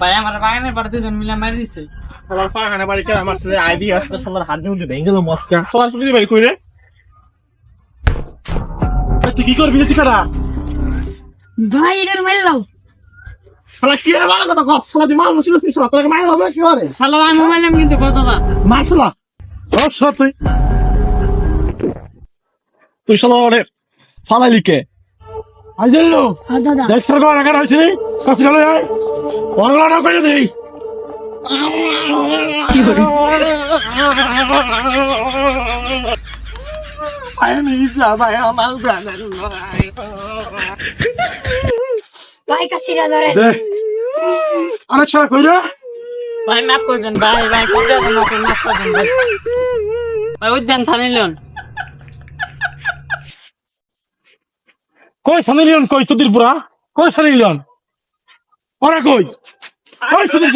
ভাই আমার বাগানের বাড়িতে জন মিলা মারি দিছে। আমার পাখানে বাড়িতে আমার ছেলে আইডি আছে তোমার হাত দিয়ে ভেঙে গেল মস্কা। তোমার তুমি বাড়ি কইরে তুই কি করবি তুই কারা ভাই এটার মারি দাও শালা কি রে মারা কথা কস? শালা তুই মাল শালা তোকে মারা হবে কি করে? শালা আমি মারলাম কিন্তু কতটা মার শালা। ও শালা তুই। তুই শালা ওরে ফালাই লিখে আই জানি নো দাদা। দেখ সর গড়া কাটা হইছে নি কাছে চলে আয়। ওরগুলো না কইরে দেই। কি করে buy a mal brother. ভাই কাছে ধরে আরেক শালা কইরে ভাই মাফ করে দেন ভাই ভাই। মাফ করে দেন ভাই ছাড়িলেন কই সানি লিওন কই তোদের পুরা কই? সানি লিওন ওরা কই কই তোদের